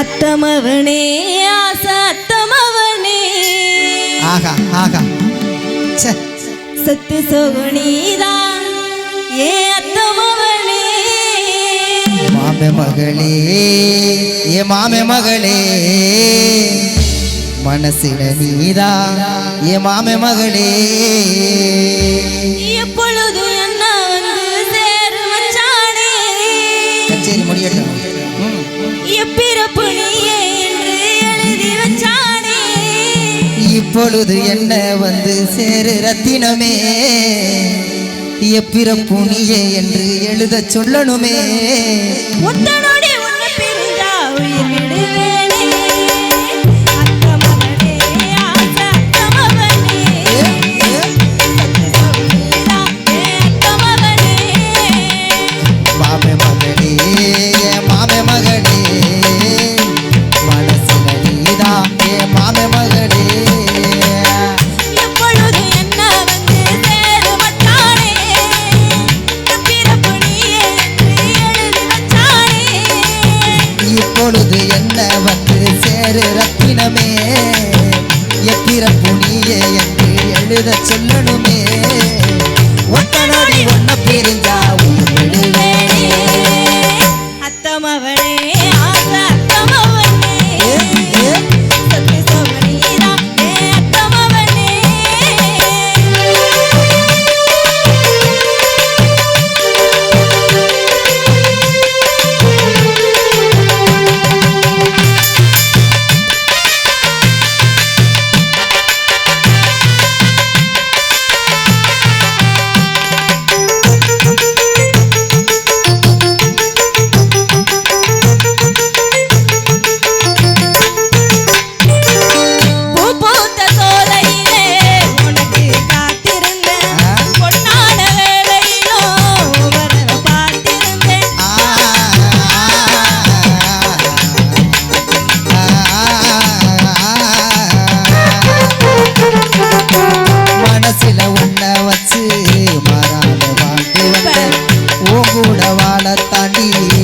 அத்தமவனே அசத்தமவனே ஆகா ஆகா. சத்து சோகுனிதா ஏ அத்தமவனே. மாமே மகளே ஏ மாமே மகளே. மனசில நீதா ஏ மாமே மகளே. எப்பொழுது என்ன வந்து சேரும் மச்சானே கச்சேரி முடியட்டும். எப்பிறப்பு இப்பொழுது என்ன வந்து சேரு ரத்தினமே? எப்பிறப்பு என்று எழுத சொல்லணுமே. உன்னோட உன்னை பிரிந்தா உயிர் பிறப்பு நீயே என்று எழுத சொல்லணுமே. ஒத்த நாடி ஒன்ன பிரிஞ்சா உன் விடுவே.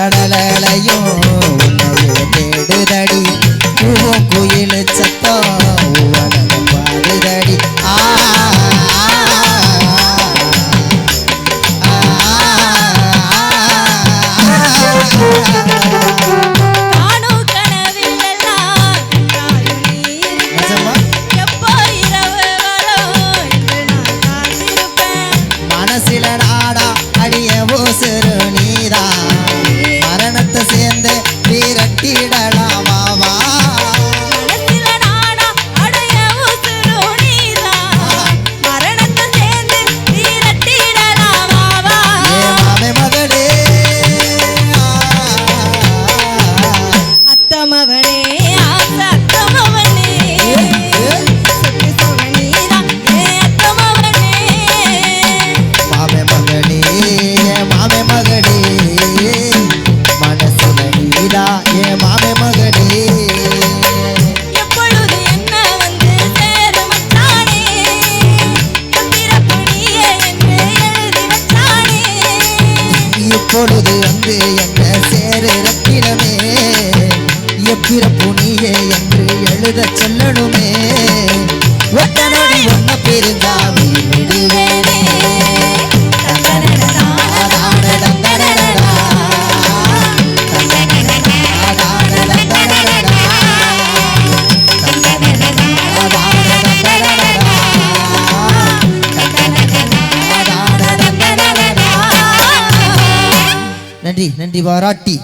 கடலையும் இப்பொழுது வந்து என்ன சேரு ரத்தினமே? எப்பிறப்பு நீயே என்று எழுத சொல்லணுமே? நன்றி நன்றி பாராட்டி